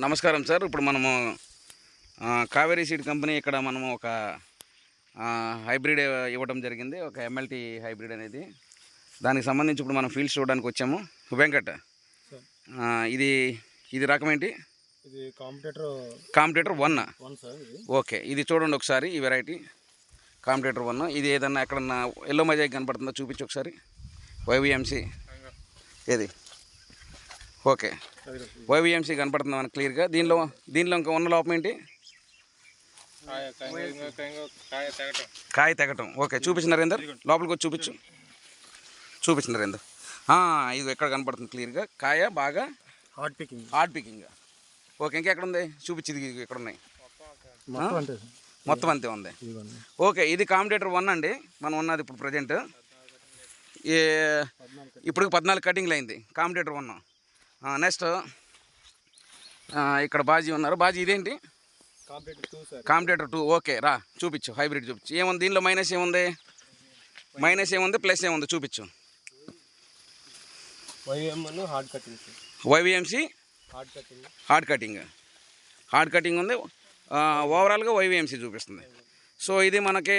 నమస్కారం సార్. ఇప్పుడు మనము కావేరీ సీడ్ కంపెనీ ఇక్కడ మనము ఒక హైబ్రిడ్ ఇవ్వడం జరిగింది. ఒక ఎంఎల్టీ హైబ్రిడ్ అనేది. దానికి సంబంధించి ఇప్పుడు మనం ఫీల్డ్స్ చూడడానికి వచ్చాము. వెంకట్ ఇది ఇది రకం ఏంటి? ఇది కాంపిటేటర్ కాంపిటేటర్ వన్. ఓకే ఇది చూడండి ఒకసారి ఈ వెరైటీ. Competitor one. ఇది ఏదన్నా ఎక్కడన్నా ఎల్లో మజాక్ కనపడుతుందో? చూపించు ఒకసారి. వైవిఎంసి ఏది? ఓకే. వైవిఎంసి కనపడుతుంది మనకు క్లియర్గా. దీనిలో దీనిలో ఇంకా ఉన్న లోపం ఏంటి? కాయ తెగటం. ఓకే చూపించు నరేందర్. లోపలికి వచ్చి చూపించు. చూపించు నరేందర్. ఆ, ఇది ఎక్కడ కనపడుతుంది క్లియర్గా? కాయ బాగా? Hard picking hard picking okay ఇంకా ఎక్కడ ఉంది? చూపించి ఇది ఎక్కడ ఉన్నాయి? మొత్తం అంతే. ఉంది. ఓకే ఇది కాంపిటేటర్ వన్ అండి. మనం ఉన్నది ఇప్పుడు ప్రజెంట్. ఈ ఇప్పుడు పద్నాలుగు కటింగ్లు అయింది. Competitor one. నెక్స్ట్ ఇక్కడ బాజీ ఉన్నారు. బాజీ ఇదేంటి? కాంపిటేటర్ టూ ఓకే రా చూపించు. హైబ్రిడ్ చూపించు. ఏముంది? దీనిలో మైనస్ ఏముంది? మైనస్ ఏముంది? ప్లస్ ఏముంది? చూపించు. Hard cutting YVMC hard cutting hard cutting hard cutting ఉంది. ఓవరాల్గా వైవిఎంసీ చూపిస్తుంది. సో ఇది మనకి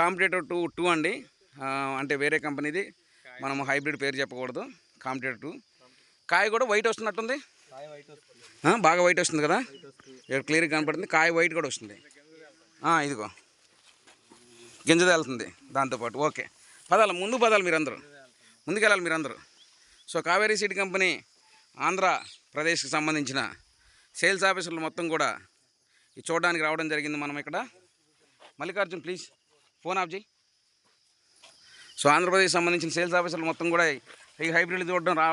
కాంపిటేటర్ టూ టూ అండి. అంటే వేరే కంపెనీది మనం హైబ్రిడ్ పేరు చెప్పకూడదు. కాంపిటేటర్ టూ కాయ కూడా వైట్ వస్తున్నట్టుంది. బాగా వైట్ వస్తుంది కదా? ఇక్కడ క్లియర్గా కనపడుతుంది. కాయ వైట్ కూడా వస్తుంది. ఇదిగో. గింజ తేలుతుంది దాంతోపాటు ఓకే. పదాలు ముందు పదాలు మీరందరూ. ముందుకెళ్ళాలి మీరందరూ. సో కావేరీ సీడ్ కంపెనీ ఆంధ్రప్రదేశ్కి సంబంధించిన సేల్స్ ఆఫీసర్లు మొత్తం కూడా ఇది చూడడానికి రావడం జరిగింది మనం ఇక్కడ. మల్లికార్జున్ ప్లీజ్. ఫోన్ ఆఫ్ చేయి సో ఆంధ్రప్రదేశ్ సంబంధించిన సేల్స్ ఆఫీసర్లు మొత్తం కూడా ఈ హైబ్రిడ్ చూడడం రా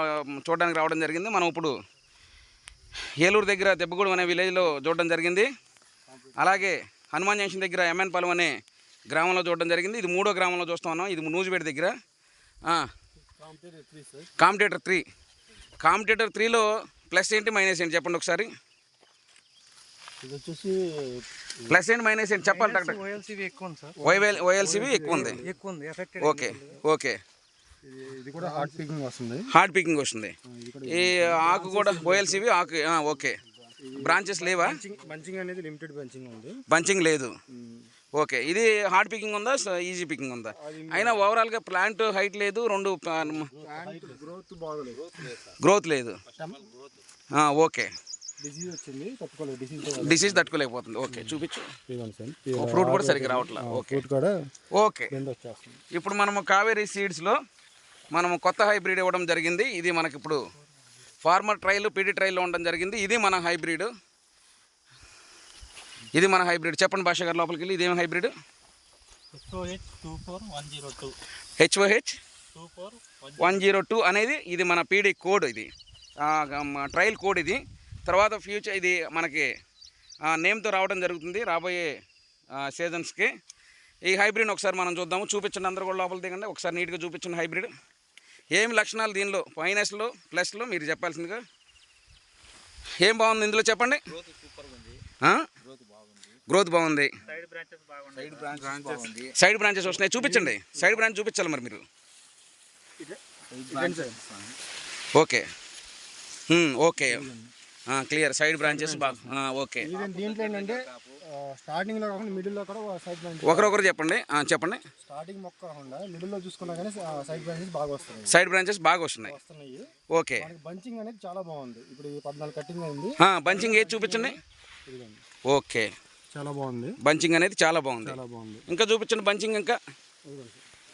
చూడడానికి రావడం జరిగింది. మనం ఇప్పుడు ఏలూరు దగ్గర దెబ్బగూడెం అనే విలేజ్లో చూడడం జరిగింది. అలాగే హనుమాన్ జంక్షన్ దగ్గర ఎంఎన్ పాలెం అనే గ్రామంలో చూడడం జరిగింది. ఇది మూడో గ్రామంలో చూస్తా ఉన్నాం. ఇది నూజిపేట దగ్గర. ఆ, competitor three. Sir competitor three competitor త్రీలో ప్లస్ ఏంటి మైనస్ ఏంటి చెప్పండి ఒకసారి. ప్లస్ ఏంటి మైనస్ ఏంటి చెప్పాలి డాక్టర్. ఓఎల్సీవి ఎక్కువ ఉంది ఓఎల్సీవి ఎక్కువ ఉంది. ఎక్కువ ఉంది ఎఫెక్ట్ ఓకే ఓకే. ఇది ఇది కూడా హార్డ్ పికింగ్ వస్తుంది. హార్డ్ పికింగ్ వస్తుంది. ఇది కూడా ఈ ఆకు కూడా ఓఎల్సీవి ఆకు ఆ, ఓకే. బ్రాంచెస్ లేవా? బంచింగ్ బంచింగ్ అనేది లిమిటెడ్ బంచింగ్ ఉంది. బంచింగ్ లేదు. ఓకే ఇది హార్డ్ పికింగ్ ఉందా ఈజీ పికింగ్ ఉందా? అయినా ఓవరాల్గా ప్లాంట్ హైట్ లేదు రెండు గ్రోత్ లేదు ఆ, ఓకే. డిసీజ్ తట్టుకోలేకపోతుంది. ఓకే చూపించు. ఫ్రూట్ కూడా సరిగ్గా రావట్లా. ఓకే. ఫ్రూట్ కూడా ఓకే. ఇప్పుడు మనము కావేరీ సీడ్స్లో మనము కొత్త హైబ్రిడ్ ఇవ్వడం జరిగింది. ఇది మనకి ఇప్పుడు ఫార్మర్ ట్రైల్ పీడీ ట్రైల్లో ఉండడం జరిగింది. ఇది మన హైబ్రిడ్. ఇది మన హైబ్రిడ్. చెప్పండి భాష గారి లోపలికి వెళ్ళి ఇదేం hybrid? H O H one zero two. అనేది ఇది మన పీడీ కోడ్ ఇది. ట్రయల్ కోడ్ ఇది. తర్వాత ఫ్యూచర్ ఇది మనకి నేమ్తో రావడం జరుగుతుంది రాబోయే సీజన్స్కి. ఈ హైబ్రిడ్ ఒకసారి మనం చూద్దాము. చూపించండి అందరూ కూడా లోపల దిగండి. ఒకసారి నీట్గా చూపించండి హైబ్రిడ్. ఏమి లక్షణాలు దీనిలో? మైనస్లో ప్లస్లో మీరు చెప్పాల్సిందిగా? ఏం బాగుంది ఇందులో చెప్పండి? గ్రోత్ సూపర్ ఉంది. ఆ? గ్రోత్ బాగుంది. గ్రోత్ బాగుంది. సైడ్ బ్రాంచెస్ బాగున్నాయి. సైడ్ బ్రాంచెస్ బాగుంది. సైడ్ బ్రాంచెస్ వస్తున్నాయి. చూపించండి. సైడ్ బ్రాంచ్ చూపించాలి మరి మీరు. ఓకే. హ్మ్, ఓకే. క్లియర్ సైడ్ బ్రాంచెస్ బాగా. ఆ, ఓకే. దీంట్లో ఏంటంటే స్టార్టింగ్లో కాకుండా మిడిల్లో కూడా సైడ్ బ్రాంచ్ ఒకరొకరు చెప్పండి. ఆ, చెప్పండి. స్టార్టింగ్ మొక్క కాకుండా మిడిల్లో చూసుకున్నా కానీ సైడ్ బ్రాంచెస్ బాగా వస్తున్నాయి. సైడ్ బ్రాంచెస్ బాగా వస్తున్నాయి. వస్తున్నాయి. ఓకే. బంచింగ్ అనేది చాలా బాగుంది. ఇప్పుడు పద్నాలుగు కటింగ్ అయింది. ఆ, బంచింగ్ ఏది చూపించండి? ఇదిగోండి. ఓకే. చాలా బాగుంది. బంచింగ్ అనేది చాలా బాగుంది. చాలా బాగుంది. ఇంకా చూపించండి బంచింగ్ ఇంకా.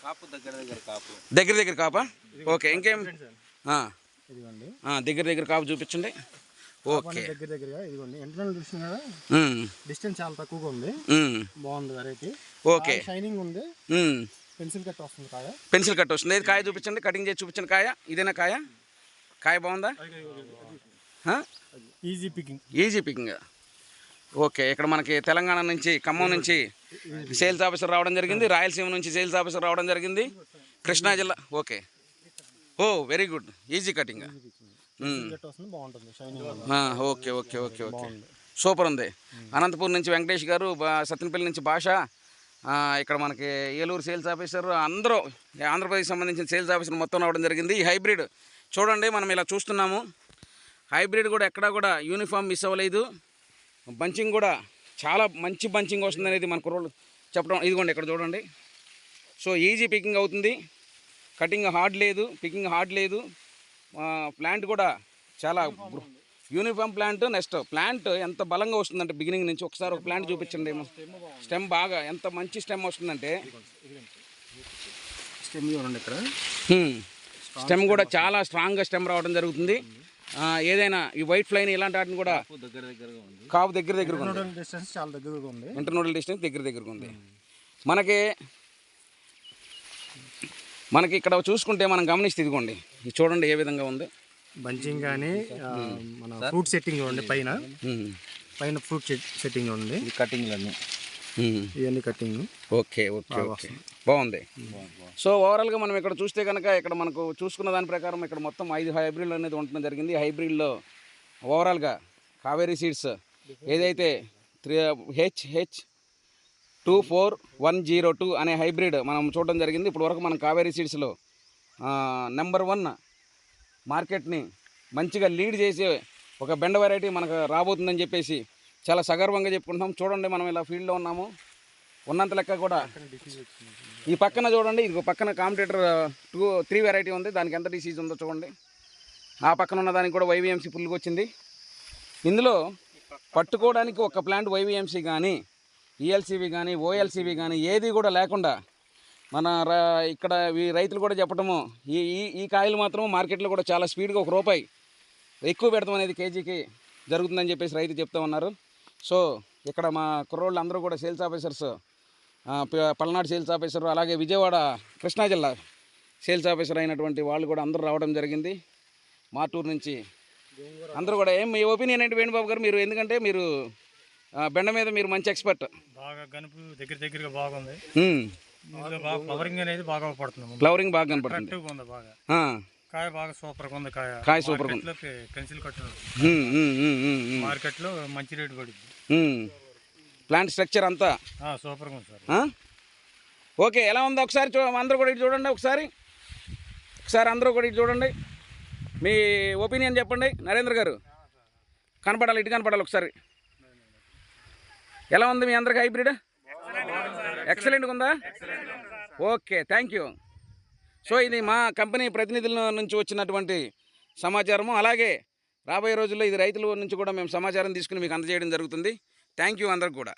కాపు దగ్గర దగ్గర కాపు. దగ్గర దగ్గర కాపా? ఓకే ఇంకేం? ఆ, ఇదిగోండి. ఆ, దగ్గర దగ్గర కాపు చూపించండి. ఓకే. దగ్గర దగ్గరగా ఇదిగోండి. ఇంటర్నల్ చూసిన కదా? డిస్టెన్స్ చాలా తక్కువగా ఉంది. బాగుంది వెరైటీ ఓకే. షైనింగ్ ఉంది. పెన్సిల్ కట్ వస్తుంది కాయ. పెన్సిల్ కట్ వస్తుంది. ఏది కాయ చూపించండి? కటింగ్ చేసి చూపించండి కాయ. ఇదేనా కాయ? కాయ బాగుందా? Easy picking easy picking okay. ఇక్కడ మనకి తెలంగాణ నుంచి ఖమ్మం నుంచి సేల్స్ ఆఫీసర్ రావడం జరిగింది. రాయలసీమ నుంచి సేల్స్ ఆఫీసర్ రావడం జరిగింది. కృష్ణా జిల్లా. Okay. Oh very good easy cutting cut వస్తుంది బాగుంటుంది. Shining okay okay okay okay. Super ఉంది. అనంతపూర్ నుంచి వెంకటేష్ గారు బా- సత్తెనపల్లి నుంచి భాష. ఆ, ఇక్కడ మనకి ఏలూరు సేల్స్ ఆఫీసర్ అందరూ ఆంధ్రప్రదేశ్ సంబంధించిన సేల్స్ ఆఫీసర్ మొత్తం రావడం జరిగింది. ఈ హైబ్రిడ్ చూడండి మనం ఇలా చూస్తున్నాము. హైబ్రిడ్ కూడా ఎక్కడా కూడా యూనిఫామ్ మిస్ అవ్వలేదు. బంచింగ్ కూడా చాలా మంచి బంచింగ్ వస్తుంది అనేది మన కుర్రోళ్ళు చెప్పడం. ఇదిగోండి ఇక్కడ చూడండి. సో ఈజీ పికింగ్ అవుతుంది. కటింగ్ హార్డ్ లేదు పికింగ్ హార్డ్ లేదు. ప్లాంట్ కూడా చాలా యూనిఫామ్ ప్లాంట్ నెక్స్ట్ ప్లాంట్ ఎంత బలంగా వస్తుందంటే బిగినింగ్ నుంచి ఒకసారి ఒక ప్లాంట్ చూపించండి. ఏమో స్టెమ్ బాగా ఎంత మంచి స్టెమ్ వస్తుందంటే. స్టెమ్ చూడండి ఇక్కడ. స్టెమ్ కూడా చాలా స్ట్రాంగ్గా స్టెమ్ రావడం జరుగుతుంది. ఆ, ఏదైనా ఈ వైట్ ఫ్లైన్ ఇలాంటి వాటిని కూడా కాపు దగ్గర దగ్గరగా ఉంది. కాపు దగ్గర దగ్గరగా ఉంది. డిస్టెన్స్ చాలా దగ్గరగా ఉంది. ఇంటర్నోడల్ డిస్టెన్స్ దగ్గర దగ్గరగా ఉంది. మనకి మనకి ఇక్కడ చూసుకుంటే మనం గమనిస్తే ఇదిగోండి ఇది చూడండి ఏ విధంగా ఉంది. బంచింగ్ కానీ మన ఫ్రూట్ సెట్టింగ్ చూడండి పైన. పైన ఫ్రూట్ సెట్టింగ్ చూడండి ఇది కటింగ్లన్నీ ఉమ్. ఇవన్నీ కటింగ్ ఓకే ఓకే ఓకే. బాగుంది. సో ఓవరాల్గా మనం ఇక్కడ చూస్తే కనుక ఇక్కడ మనకు చూసుకున్న దాని ప్రకారం ఇక్కడ మొత్తం ఐదు హైబ్రిడ్లు అనేది ఉండడం జరిగింది. హైబ్రిడ్లో ఓవరాల్గా కావేరీ సీడ్స్ ఏదైతే three H H two four one zero two అనే హైబ్రిడ్ మనం చూడడం జరిగింది. ఇప్పుడు వరకు మనం కావేరీ సీడ్స్లో నెంబర్ వన్ మార్కెట్ని మంచిగా లీడ్ చేసే ఒక బెండ వెరైటీ మనకు రాబోతుందని చెప్పేసి చాలా సగర్వంగా చెప్పుకుంటున్నాం. చూడండి మనం ఇలా ఫీల్డ్లో ఉన్నాము. ఉన్నంత లెక్క కూడా ఈ పక్కన చూడండి. ఇది పక్కన కాంపిటేటర్ టూ త్రీ వెరైటీ ఉంది. దానికి ఎంత డిసీజ్ ఉందో చూడండి. ఆ పక్కన ఉన్న దానికి కూడా వైవిఎంసీ పుల్లుగా వచ్చింది ఇందులో పట్టుకోవడానికి ఒక ప్లాంట్ వైవిఎంసీ కానీ ఈఎల్సీవి కానీ ఓఎల్సీవి కానీ ఏది కూడా లేకుండా మన ఇక్కడ ఈ రైతులు కూడా చెప్పడము ఈ ఈ ఈ కాయలు మాత్రం మార్కెట్లో కూడా చాలా స్పీడ్గా ఒక రూపాయి ఎక్కువ పెడతాం అనేది కేజీకి జరుగుతుందని చెప్పేసి రైతు చెప్తా ఉన్నారు. సో ఇక్కడ మా కుర్రోళ్ళు అందరూ కూడా sales officers Palnadu sales officer అలాగే విజయవాడ కృష్ణా జిల్లా సేల్స్ ఆఫీసర్ అయినటువంటి వాళ్ళు కూడా అందరూ రావడం జరిగింది. మాటూరు నుంచి అందరూ కూడా ఏం మీ ఒపీనియన్ ఏంటి వేణుబాబు గారు? మీరు ఎందుకంటే మీరు బెండ మీద మీరు మంచి ఎక్స్పర్ట్. బాగా గనుపు దగ్గర దగ్గరగా బాగుంది. బాగా ఫ్లవరింగ్ అనేది బాగా పడుతుంది ఫ్లవరింగ్ బాగా కనపడుతుంది. బాగా. కాయ బాగా సూపర్గా ఉంది కాయ. కాయ పె- పెన్సిల్ కట్టు ఉమ్. మార్కెట్లో మంచి రేటు పడుద్ది. ఉమ్. ప్లాంట్ స్ట్రక్చర్ అంతా. ఆ, సూపర్గా ఉంది సార్? ఓకే ఎలా ఉందో ఒకసారి అందరూ కూడా ఇటు చూడండి ఒకసారి. ఒకసారి అందరూ కూడా ఇటు చూడండి. మీ ఒపీనియన్ చెప్పండి. నరేంద్ర గారు. కనపడాలి ఇటు కనపడాలి ఒకసారి. ఎలా ఉంది మీ అందరికి హైబ్రిడ్? ఎక్సలెంట్గా ఉందా? ఓకే థ్యాంక్ యూ సో ఇది మా కంపెనీ ప్రతినిధుల నుంచి వచ్చినటువంటి సమాచారము. అలాగే రాబోయే రోజుల్లో ఇది రైతుల నుంచి కూడా మేము సమాచారం తీసుకుని మీకు అందజేయడం జరుగుతుంది. థ్యాంక్ యూ అందరికి కూడా.